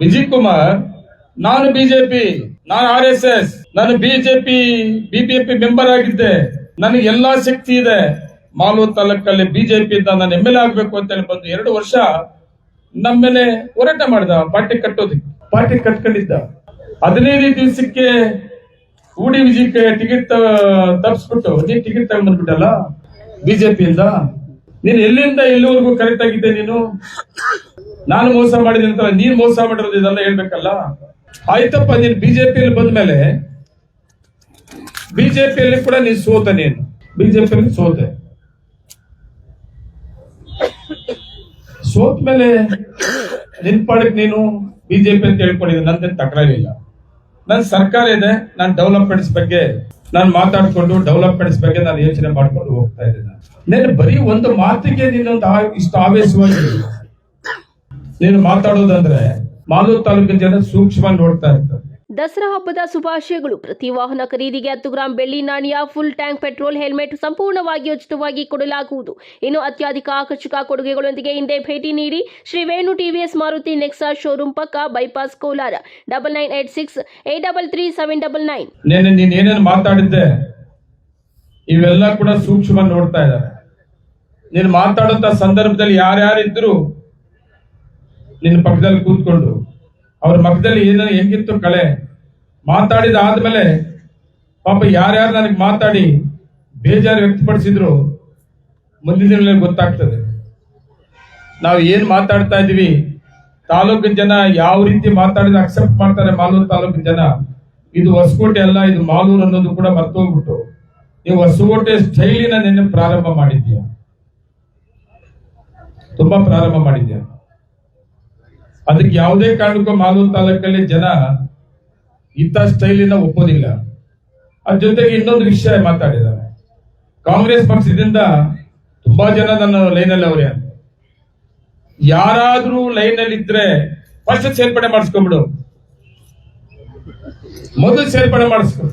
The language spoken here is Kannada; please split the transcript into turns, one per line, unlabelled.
ವಿಜಯ್ ಕುಮಾರ್ ನಾನು ಬಿಜೆಪಿ ನಾನು ಆರ್ ಎಸ್ ಎಸ್ ನಾನು ಬಿಜೆಪಿ ಬಿಬಿಎಪಿ ಮೆಂಬರ್ ಆಗಿದ್ದೆ. ನನಗೆ ಎಲ್ಲಾ ಶಕ್ತಿ ಇದೆ. ಮಾಲೂರು ತಾಲೂಕಲ್ಲಿ ಬಿಜೆಪಿ ಇಂದ ನಾನು ಎಂ ಎಲ್ ಆಗ್ಬೇಕು ಅಂತ ಹೇಳಿ ಬಂದು ಎರಡು ವರ್ಷ ನಮ್ಮ ಮೇಲೆ ಹೋರಾಟ ಮಾಡಿದ ಪಾರ್ಟಿ ಕಟ್ಟೋದಕ್ಕೆ. ಪಾರ್ಟಿ ಕಟ್ಕೊಂಡಿದ್ದ. ಹದಿನೈದು ದಿವಸಕ್ಕೆ ಊಡಿ ವಿಜಯಕ್ಕೆ ಟಿಕೆಟ್ ತಪ್ಪಿಸ್ಬಿಟ್ಟು ನೀನ್ ಟಿಕೆಟ್ ತಗೊಂಡ್ಬಂದ್ಬಿಟ್ಟಲ್ಲ ಇಂದ ನೀನ್ ಎಲ್ಲಿಂದ ಎಲ್ಲಿವರೆಗೂ ಕರೆಕ್ಟ್ ಆಗಿದ್ದೆ ನೀನು? ನಾನು ಮೋಸ ಮಾಡಿದ ಅಂತ ನೀನ್ ಮೋಸ ಮಾಡಿರೋದು ಇದೆಲ್ಲ ಹೇಳ್ಬೇಕಲ್ಲ? ಆಯ್ತಪ್ಪ, ನೀನ್ ಬಿಜೆಪಿಯಲ್ಲಿ ಬಂದ್ಮೇಲೆ ಬಿಜೆಪಿಯಲ್ಲಿ ಕೂಡ ನೀನ್ ಸೋತ ನೀನು. ಬಿಜೆಪಿಯಲ್ಲಿ ಸೋತೆ. ಸೋತ್ ಮೇಲೆ ನಿನ್ ಪಾಡಕ್ ನೀನು ಬಿಜೆಪಿ ಅಂತ ಹೇಳ್ಕೊಂಡಿದ್ದೆ ನಂದೇನು ತಕರಾರಿಲ್ಲ ನನ್ ಸರ್ಕಾರ ಇದೆ, ನಾನು ಡೆವಲಪ್ಮೆಂಟ್ಸ್ ಬಗ್ಗೆ ನಾನು ಮಾತಾಡ್ಕೊಂಡು ಡೆವಲಪ್ಮೆಂಟ್ಸ್ ಬಗ್ಗೆ ನಾನು ಯೋಚನೆ ಮಾಡ್ಕೊಂಡು ಹೋಗ್ತಾ ಇದ್ದೀನಿ. ನಾನು ಬರೀ ಒಂದು ಮಾತಿಗೆ ನಿನ್ನೊಂದು ಇಷ್ಟು ಆವೇಶವಾಗಿ ನೀನು ಮಾತಾಡೋದಂದ್ರೆ ಮಾಲೂರು ತಾಲೂಕಿನ ಜನ ಸೂಕ್ಷ್ಮ ನೋಡ್ತಾ ಇರ್ತಾರೆ.
ದಸರಾ ಹಬ್ಬದ ಶುಭಾಶಯಗಳು. ಪ್ರತಿ ವಾಹನ ಖರೀದಿಗೆ ಹತ್ತು ಗ್ರಾಂ ಬೆಳ್ಳಿ ನಾಣ್ಯ ಫುಲ್ ಟ್ಯಾಂಕ್ ಪೆಟ್ರೋಲ್ ಹೆಲ್ಮೆಟ್ ಸಂಪೂರ್ಣವಾಗಿ ಉಚಿತವಾಗಿ ಕೊಡಲಾಗುವುದು. ಇನ್ನು ಅತ್ಯಧಿಕ ಆಕರ್ಷಕ ಕೊಡುಗೆಗಳೊಂದಿಗೆ ಹಿಂದೆ ಭೇಟಿ ನೀಡಿ ಶ್ರೀ ವೇಣು ಟಿವಿಎಸ್ ಮಾರುತಿ ನೆಕ್ಸಾ ಶೋರೂಮ್ ಪಕ್ಕ bypass Kolar. Double nine eight six eight double three seven double nine
ನೇನೆ ನೀನ್ ಏನೇನು ಮಾತಾಡಿದ್ದೆ ಇವೆಲ್ಲ ಕೂಡ ಸೂಕ್ಷ್ಮ ನೋಡ್ತಾ ಇದ್ದಾರೆ. ನೀನು ಮಾತಾಡುವಂತ ಸಂದರ್ಭದಲ್ಲಿ ಯಾರ್ಯಾರಿದ್ರು ನಿನ್ನ ಪಕ್ಕದಲ್ಲಿ ಕೂತ್ಕೊಂಡು, ಅವ್ರ ಮಕ್ಕದಲ್ಲಿ ಏನೋ ಹೆಂಗಿತ್ತು ಕಳೆ, ಮಾತಾಡಿದ ಆದ್ಮೇಲೆ ಪಾಪ ಯಾರ್ಯಾರು ನನಗೆ ಮಾತಾಡಿ ಬೇಜಾರು ವ್ಯಕ್ತಪಡಿಸಿದ್ರು, ಮುಂದಿನ ದಿನಗಳಲ್ಲಿ ಗೊತ್ತಾಗ್ತದೆ. ನಾವು ಏನು ಮಾತಾಡ್ತಾ ಇದೀವಿ ತಾಲೂಕಿನ ಜನ ಯಾವ ರೀತಿ ಮಾತಾಡಿದ ಅಕ್ಸೆಪ್ಟ್ ಮಾಡ್ತಾರೆ ಮಾಲೂರು ತಾಲೂಕಿನ ಜನ. ಇದು ಹೊಸಕೋಟೆ ಅಲ್ಲ, ಇದು ಮಾಲೂರು ಅನ್ನೋದು ಕೂಡ ಮರ್ತೋಗ್ಬಿಟ್ಟು. ನೀವು ಹೊಸಕೋಟೆ ಸ್ಟೈಲಿನ ನಿನ್ನೆ ಪ್ರಾರಂಭ ಮಾಡಿದ್ಯಾ ತುಂಬಾ ಪ್ರಾರಂಭ ಮಾಡಿದ್ಯಾ ಅದಕ್ಕೆ ಯಾವುದೇ ಕಾರಣಕ್ಕೂ ಮಾಲೂರು ತಾಲೂಕಲ್ಲಿ ಜನ ಇಂಥ ಸ್ಟೈಲಿನ ಒಪ್ಪೋದಿಲ್ಲ. ಅದ್ರ ಜೊತೆಗೆ ಇನ್ನೊಂದು ವಿಷಯ ಮಾತಾಡಿದ್ದಾರೆ. ಕಾಂಗ್ರೆಸ್ ಪಕ್ಷದಿಂದ ತುಂಬಾ ಜನ ನನ್ನ ಲೈನಲ್ಲಿ ಅವರೇ. ಯಾರಾದ್ರೂ ಲೈನ್ ಅಲ್ಲಿ ಇದ್ರೆ ಫಸ್ಟ್ ಸೇರ್ಪಡೆ ಮಾಡಿಸ್ಕೊಂಡ್ಬಿಡು. ಮೊದಲು ಸೇರ್ಪಡೆ ಮಾಡಿಸ್ಕೊ.